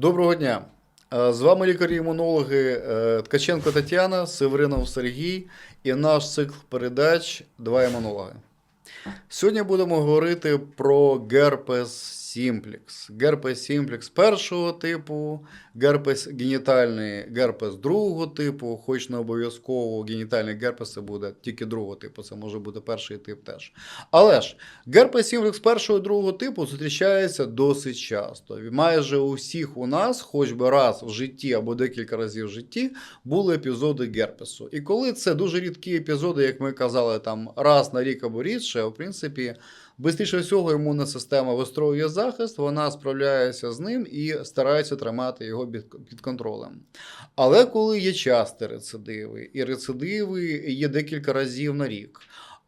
Доброго дня. Е, З вами лікарі-імунологи е, Ткаченко Тетяна, Северинов Сергій і наш цикл передач Два імунологи. Сьогодні будемо говорити про герпес сімплекс. Герпес сімплекс першого типу, герпес генітальний герпес другого типу, хоч не обов'язково генітальний герпес це буде тільки другого типу, це може бути перший тип теж. Але ж герпес сімплекс першого і другого типу зустрічається досить часто. Майже у всіх у нас, хоч би раз в житті або декілька разів в житті, були епізоди герпесу. І коли це дуже рідкі епізоди, як ми казали, там раз на рік або рідше, в принципі, Бистріше всього, імунна система вистроює захист, вона справляється з ним і старається тримати його під, контролем. Але коли є часті рецидиви, і рецидиви є декілька разів на рік,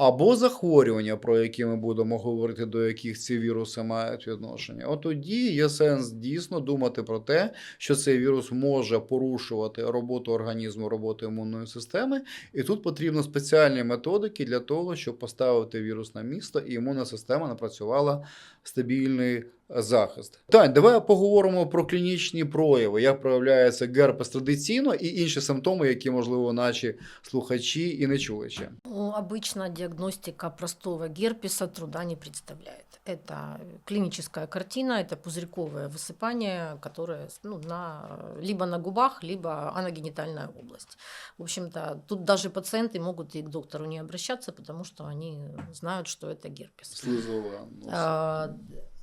або захворювання, про які ми будемо говорити, до яких ці віруси мають відношення, от тоді є сенс дійсно думати про те, що цей вірус може порушувати роботу організму, роботу імунної системи, і тут потрібно спеціальні методики для того, щоб поставити вірус на місто, і імунна система напрацювала стабільний захист. Тань, давай поговоримо про клінічні прояви, як проявляється герпес традиційно і інші симптоми, які можливо наші слухачі і не чуючи. Ну, обычно диагностика простого герпеса труда не представляет. Это клиническая картина, это пузырьковое высыпание, которое ну, на, либо на губах, либо аногенитальная область. В общем-то, тут даже пациенты могут и к доктору не обращаться, потому что они знают, что это герпес. Слизова. ну, А,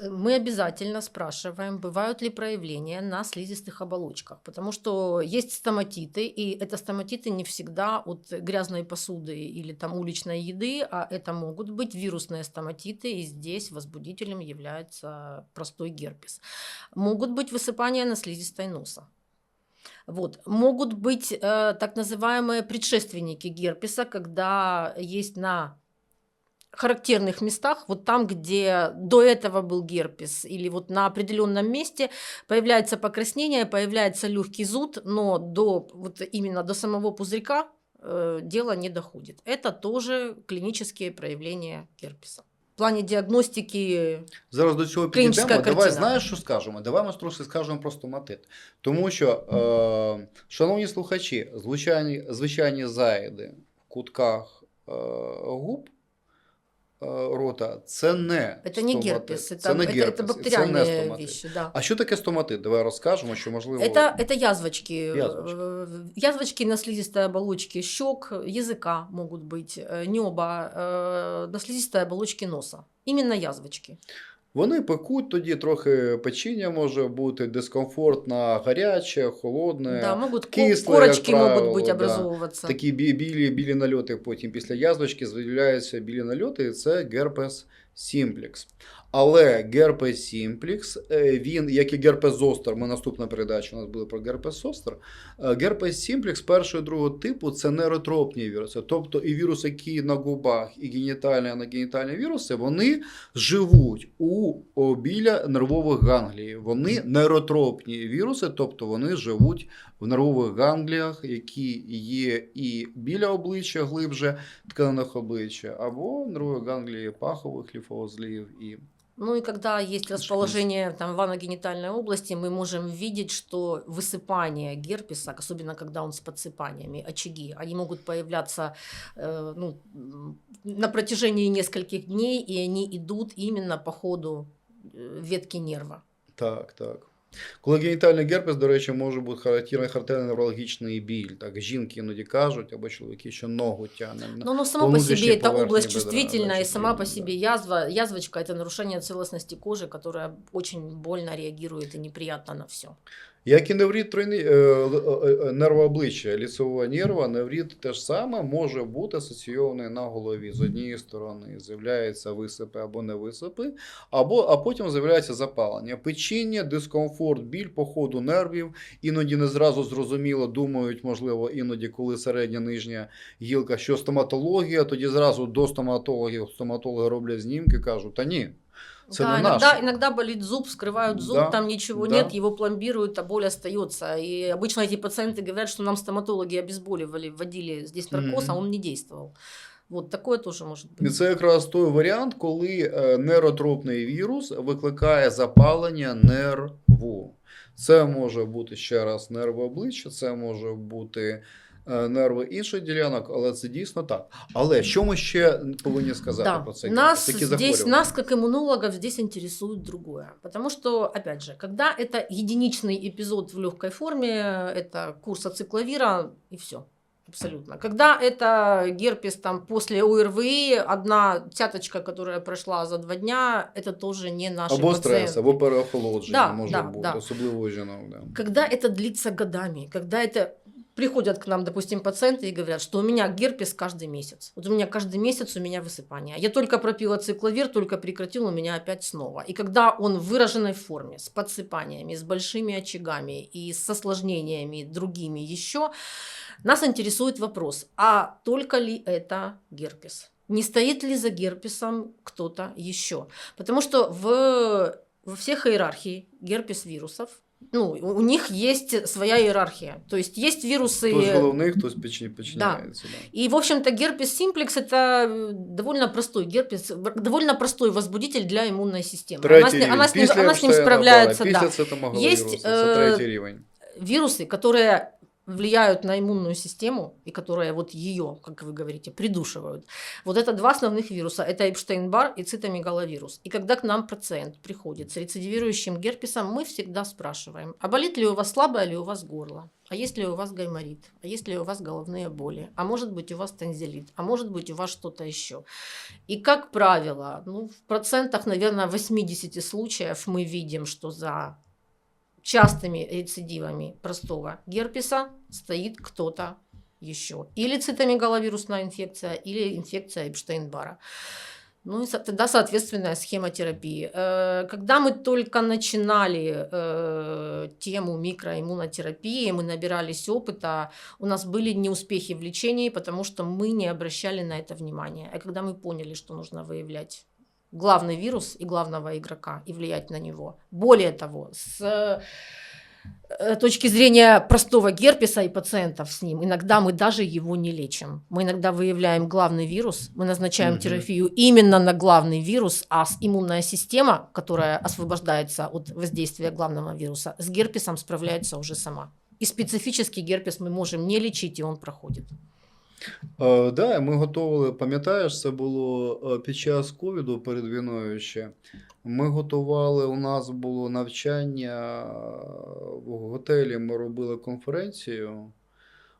Мы обязательно спрашиваем, бывают ли проявления на слизистых оболочках, потому что есть стоматиты, и это стоматиты не всегда от грязной посуды или там уличной еды, а это могут быть вирусные стоматиты, и здесь возбудителем является простой герпес. Могут быть высыпания на слизистой носа. Вот. Могут быть э, так называемые предшественники герпеса, когда есть на характерных местах, вот там, где до этого был герпес, или вот на определенном месте появляется покраснение, появляется легкий зуд, но до вот именно до самого пузырька э, дело не доходит. Это тоже клинические проявления герпеса. В плане диагностики Зараз до цього Клінічна підійдемо. Давай картина. знаєш, що скажемо? Давай ми трохи скажемо про стоматит. Тому що, е, шановні слухачі, звичайні, звичайні заїди в кутках е, губ е, рота це не это не стоматит. герпес, это, це не это, герпес, это і це не бактериальные стоматит. вещи. Да. А що таке стоматит? Давай розкажемо, що можливо. Это, это язвочки. Язвочки. Э, Язвочки на слизистой оболочке щек, языка могут быть, э, неба, э, на слизистой оболочке носа. Именно язвочки. Вони пекуть тоді трохи печіння може бути, дискомфортно, гаряче, холодне. да, можуть, кисле, корочки правило, можуть бути образовуватися. да. Такі бі- білі, білі нальоти потім після язвочки з'являються білі нальоти, і це герпес сімплекс. Але герпес сімплекс, е, він, як і герпес зостер, ми наступна передача у нас буде про герпес зостер. е, Герпес сімплекс першого і другого типу це нейротропні віруси. Тобто і віруси, які на губах, і генітальні, аногенітальні віруси, вони живуть у біля нервових ганглій. Вони нейротропні віруси, тобто вони живуть в нервових гангліях, які є і біля обличчя глибше тканинах обличчя, або нервові ганглії пахових ліфоузлів і Ну и когда есть расположение там, в аногенитальной области, мы можем видеть, что высыпание герпеса, особенно когда он с подсыпаниями, очаги, они могут появляться э, ну, м, на протяжении нескольких дней, и они идут именно по ходу э, ветки нерва. так, так. Коли генітальний герпес, до речі, може бути характерний характерний неврологічний біль. Так, жінки іноді кажуть, або чоловіки, що ногу тягне. Но ну сама по по это поверхне область бедра, чувствительная, и сама по собі себе язва, язвочка – это нарушение целостности кожи, которая очень больно реагирует и неприятно на все. Як і неврит тройний, е, е, е, нервообличчя, ліцевого нерва, неврит теж саме може бути асоційований на голові. З однієї сторони з'являються висипи або не висипи, або, а потім з'являється запалення. Печіння, дискомфорт, біль по ходу нервів. Іноді не зразу зрозуміло думають, можливо, іноді, коли середня нижня гілка, що стоматологія, тоді зразу до стоматологів стоматологи роблять знімки, кажуть, та ні. Це да, не иногда, наше. иногда болит зуб, вскрывают зуб, Да, там ничего да. нет, его пломбируют, а боль остается. И обычно эти пациенты говорят, что нам стоматологи обезболивали, вводили здесь наркоз, а Мгм. он не действовал. Вот такое тоже может І быть. це якраз той варіант, коли е, нейротропний вірус викликає запалення нервових нерву. Це може бути ще раз нерви обличчя, це може бути е, нерви інших ділянок, але це дійсно так. Але що ми ще повинні сказати Да. про це? Нас Такі здесь, захворювання. нас как иммунологов здесь интересует другое. Потому что, опять же, когда это единичный эпизод в легкой форме, это курс ацикловира и все. Абсолютно. Когда это герпес там после ОРВИ, одна цяточка, которая прошла за два дня, это тоже не наши Або пациенты. стрес, або переохолодження Да, може да, бути, да. особливо у жінок. Да. Когда это длится годами, когда это приходят к нам, допустим, пациенты и говорят, что у меня герпес каждый месяц. Вот у меня каждый месяц у меня высыпание. Я только пропила цикловир, только прекратил, у меня опять снова. И когда он в выраженной форме, с подсыпаниями, с большими очагами и с осложнениями другими еще, нас интересует вопрос, а только ли это герпес? Не стоит ли за герпесом кто-то еще? Потому что в, во всех иерархии герпес вирусов ну, у у них есть своя иерархия. То есть есть вирусы... Хтось головний, хтось почині- починається. Да. И, в общем-то, герпес симплекс – это э, довольно простой герпес, в- довольно простой возбудитель для иммунной системы. Третій она, с, ним- рівень. она, с ним, Після она с ним Епштейна, справляется, да, да. Після цитомегаловірусу, Есть, це е, третій рівень. Вирусы, которые влияют на иммунную систему и которые вот ее, как вы говорите, придушивают. Вот это два основных вируса. Это Эпштейн-Бар и цитомегаловирус. И когда к нам пациент приходит с рецидивирующим герпесом, мы всегда спрашиваем, а болит ли у вас слабое ли у вас горло? А есть ли у вас гайморит? А есть ли у вас головные боли? А может быть у вас танзелит? А может быть у вас что-то еще? И как правило, ну, в процентах, наверное, 80 случаев мы видим, что за частыми рецидивами простого герпеса стоит кто-то еще. Или цитомегаловирусная инфекция, или инфекция Эпштейн-Бара. Ну и тогда соответственная схема терапии. Э, Когда мы только начинали э, тему микроиммунотерапии, мы набирались опыта, у нас были неуспехи в лечении, потому что мы не обращали на это внимания. А когда мы поняли, что нужно выявлять главный вирус и главного игрока и влиять на него. Более того, с э, точки зрения простого герпеса и пациентов с ним, иногда мы даже его не лечим. Мы иногда выявляем главный вирус, мы назначаем Мгм. терапию именно на главный вирус, а иммунная система, которая освобождается от воздействия главного вируса, с герпесом справляется уже сама. И специфический герпес мы можем не лечить, и он проходит. Е, да, ми готували, пам'ятаєш, це було е, під час ковіду перед війною ще. Ми готували, у нас було навчання е, в готелі, ми робили конференцію.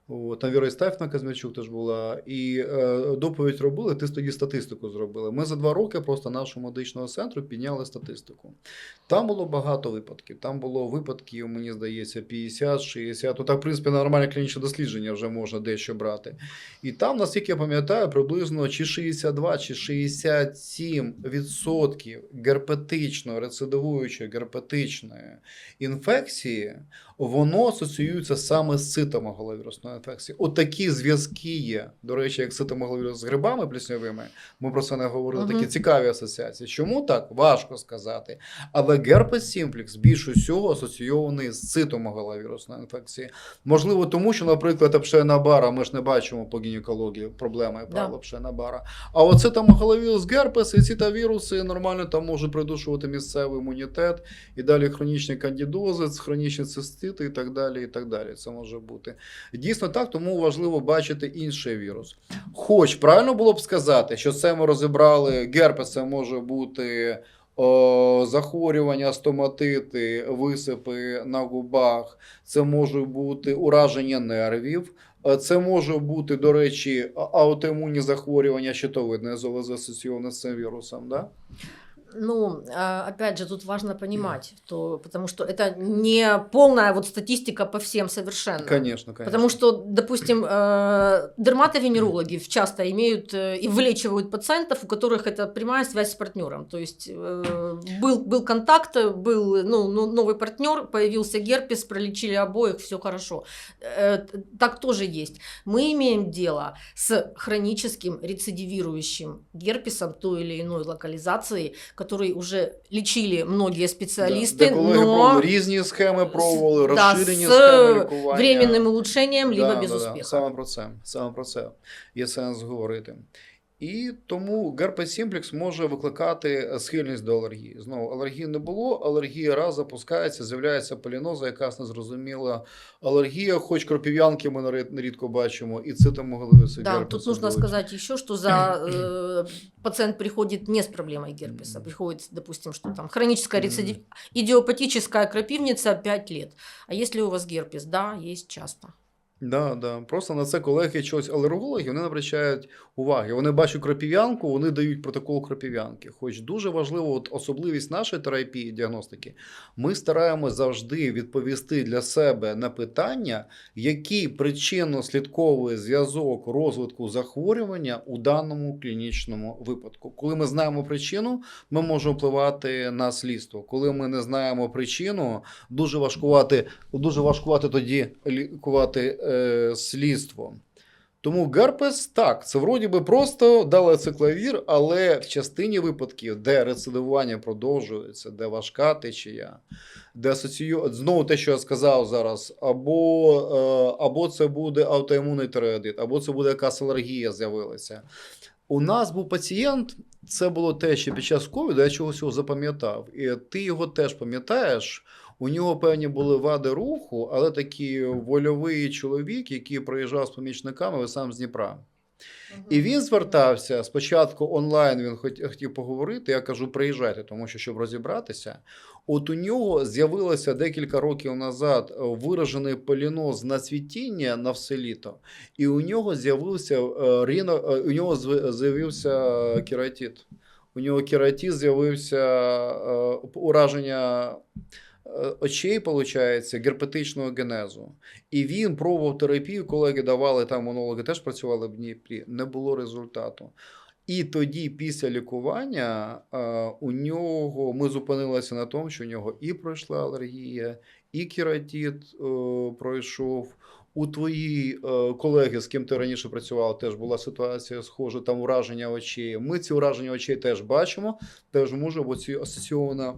О, Там Віра Істафна Казмячук теж була. І е, доповідь робили, ти тоді статистику зробили. Ми за два роки просто нашого медичного центру підняли статистику. Там було багато випадків. Там було випадків, мені здається, 50, 60. Ну, так, в принципі, на нормальне клінічне дослідження вже можна дещо брати. І там, наскільки я пам'ятаю, приблизно чи 62, чи 67 відсотків герпетичної, рецидивуючої герпетичної інфекції, воно асоціюється саме з цитомегаловірусною інфекцією. От зв'язки є. До речі, як цитомегаловірус з грибами пліснявими, ми про це не говорили. Мгм. Такі цікаві асоціації. Чому так? Важко сказати. Але герпес сімплікс більш усього асоційований з цитомегаловірусною інфекцією. Можливо, тому що, наприклад, Епштейна бара ми ж не бачимо по гінекології проблеми Да. Епштейна бара. А оце там мегаловірус герпес і ці та віруси нормально там можуть придушувати місцевий імунітет і далі хронічні кандідози, хронічні цистити і так далі. і так далі. Це може бути. Дійсно так, тому важливо бачити інший вірус. Хоч правильно було б сказати, що це ми розібрали герпес, це може бути. О, захворювання, стоматити, висипи на губах, це може бути ураження нервів, е, це може бути, до речі, аутоімунні захворювання щитовидної залози асоційоване з цим вірусом. Да? Ну, а, опять же, тут важно понимать, то, потому что это не полная вот статистика по всем совершенно. Конечно, конечно. Потому что, допустим, э, дерматовенерологи часто имеют э, и вылечивают пациентов, у которых это прямая связь с партнером. То есть э, был, был контакт, был ну, ну, новый партнер, появился герпес, пролечили обоих, все хорошо. Э, Так тоже есть. Мы имеем дело с хроническим рецидивирующим герпесом той или иной локализации, который уже лечили многие специалисты, Де колеги но пробували, різні схеми пробували, да, розширені з схеми лікування. временным улучшением, либо Да, без да, да. успеха. Саме про це. Саме про це є сенс говорити. І тому герпес сімплекс може викликати схильність до алергії. Знову алергії не було, алергія раз запускається, з'являється поліноза, якась незрозуміла алергія, хоч кропів'янки ми нерідко бачимо, і цитомоголовиці Да, тут нужно сказать еще, что за э, пациент приходит не с проблемой герпеса, Мгм. приходит, допустим, что там хроническая Мгм. рецидив, идиопатическая крапивница 5 лет. А если у вас герпес? Да, есть часто. Да, да. Просто на це колеги чогось алергологи не обращають уваги. Вони бачать кропів'янку, вони дають протокол кропів'янки. Хоч дуже важливо, от особливість нашої терапії діагностики, ми стараємось завжди відповісти для себе на питання, який причинно-слідковий зв'язок розвитку захворювання у даному клінічному випадку. Коли ми знаємо причину, ми можемо впливати на слідство. Коли ми не знаємо причину, дуже важкувати, дуже важкувати тоді лікувати е, слідство. Тому герпес так, це вроді би просто дали цикловір, але в частині випадків, де рецидивування продовжується, де важка течія, де асоцію... знову те, що я сказав зараз, або, е, або це буде аутоімунний тиреоїдит, або це буде якась алергія з'явилася. У нас був пацієнт, це було те, що під час ковіду я чогось його запам'ятав. І ти його теж пам'ятаєш. У нього певні були вади руху, але такий вольовий чоловік, який проїжджав з помічниками ви сам з Дніпра. І він звертався спочатку онлайн. Він хотів поговорити. Я кажу, приїжджайте, тому що щоб розібратися. От у нього з'явилося декілька років назад виражений поліноз на цвітіння на все літо, і у нього з'явився е, ріно, е, у нього з'явився кератит. У нього кератит з'явився е, ураження очей, виходить, герпетичного генезу. І він пробував терапію, колеги давали там монологи, теж працювали в Дніпрі, не було результату. І тоді, після лікування, е, у нього ми зупинилися на тому, що у нього і пройшла алергія, і кератит е, пройшов. У твоїй е, колеги, з ким ти раніше працював, теж була ситуація схожа, там ураження очей. Ми ці ураження очей теж бачимо, теж може бути асоційована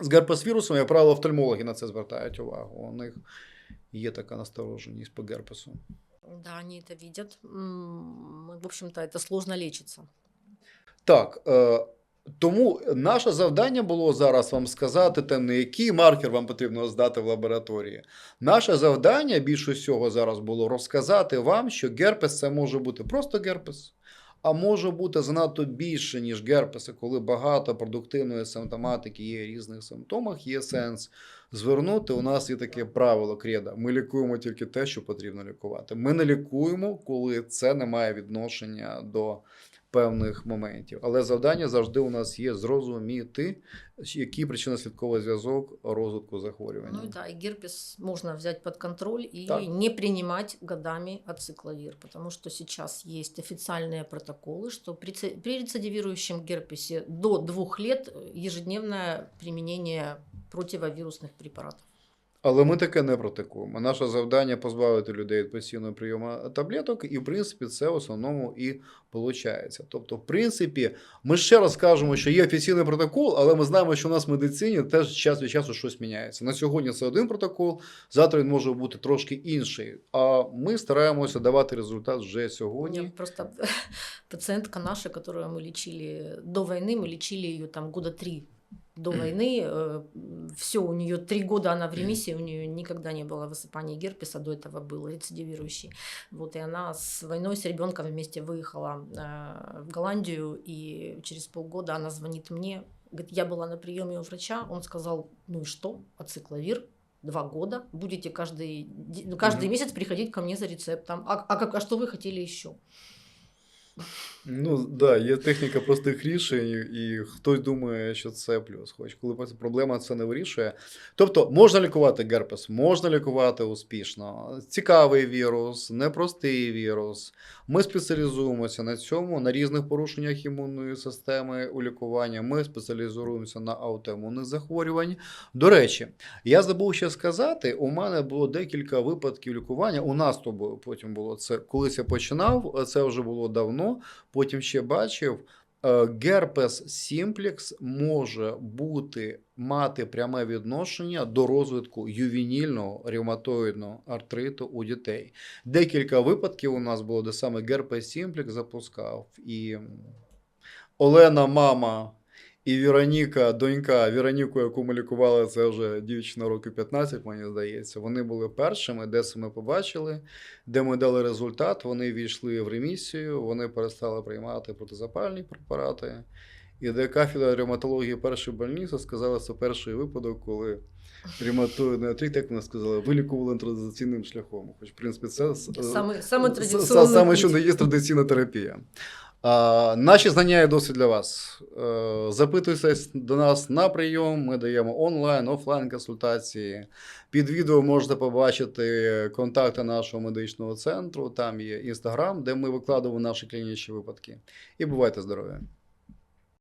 з герпес-вірусом, як правило, офтальмологи на це звертають увагу. У них є така настороженість по герпесу. Да, они это видят. В общем-то, это сложно лечится. Так, е, тому наше завдання було зараз вам сказати, те, не який маркер вам потрібно здати в лабораторії. Наше завдання більше всього зараз було розказати вам, що герпес це може бути просто герпес, а може бути занадто більше, ніж герпеси, коли багато продуктивної симптоматики є різних симптомах, є сенс звернути. У нас є таке правило креда. Ми лікуємо тільки те, що потрібно лікувати. Ми не лікуємо, коли це не має відношення до певних моментів. Але завдання завжди у нас є зрозуміти, який причинно-слідковий зв'язок розвитку захворювання. Ну и да, и герпес можно взять под контроль и Так. не принимать годами ацикловир, потому что сейчас есть официальные протоколы, что при, це- при рецидивирующем герпесе до двух лет э, ежедневное применение противовирусных препаратов. Але ми таке не практикуємо. Наше завдання позбавити людей від постійного прийому таблеток, і в принципі це в основному і виходить. Тобто, в принципі, ми ще раз кажемо, що є офіційний протокол, але ми знаємо, що у нас в медицині теж час від часу щось міняється. На сьогодні це один протокол, завтра він може бути трошки інший. А ми стараємося давати результат вже У меня сьогодні. просто пациентка наша, которую мы лечили до войны, мы лечили ее там года три До войны. Все, у нее три года она в ремиссии, у нее никогда не было высыпания герпеса, до этого был рецидивирующий. Вот, и она с войной, с ребенком вместе выехала э, в Голландию, и через полгода она звонит мне, говорит, я была на приеме у врача, он сказал, ну и что, ацикловир, два года, будете каждый, ну, каждый месяц приходить ко мне за рецептом. А, а, а что вы хотели еще? Ну да, є техніка простих рішень, і хтось думає, що це плюс. Хоч коли проблема це не вирішує. Тобто можна лікувати герпес, можна лікувати успішно. Цікавий вірус, непростий вірус. Ми спеціалізуємося на цьому, на різних порушеннях імунної системи у лікуванні. Ми спеціалізуємося на аутоімунних захворювань. До речі, я забув ще сказати: у мене було декілька випадків лікування. У нас то було потім було це. Колись я починав, це вже було давно. Потім ще бачив. е, Герпес сімплекс може бути мати пряме відношення до розвитку ювенільного ревматоїдного артриту у дітей. Декілька випадків у нас було, де саме герпес Сімплекс запускав, і Олена, мама, і Віроніка, донька, Віроніку, яку ми лікували, це вже дівчина років 15, мені здається. Вони були першими, де це ми побачили, де ми дали результат. Вони війшли в ремісію, вони перестали приймати протизапальні препарати. І де кафедра ревматології першої больниці сказала, це перший випадок, коли ревматоїдний артрит, як вони сказали, вилікували традиційним шляхом. Хоч, в принципі, це Самый, самый С- традиционный Саме путь. що не є традиційна терапія. Наші знання є досвід для вас. Е, запитуйтесь до нас на прийом. Ми даємо онлайн, офлайн консультації. Під відео можете побачити контакти нашого медичного центру. Там є інстаграм, де ми викладаємо наші клінічні випадки. І бувайте здорові!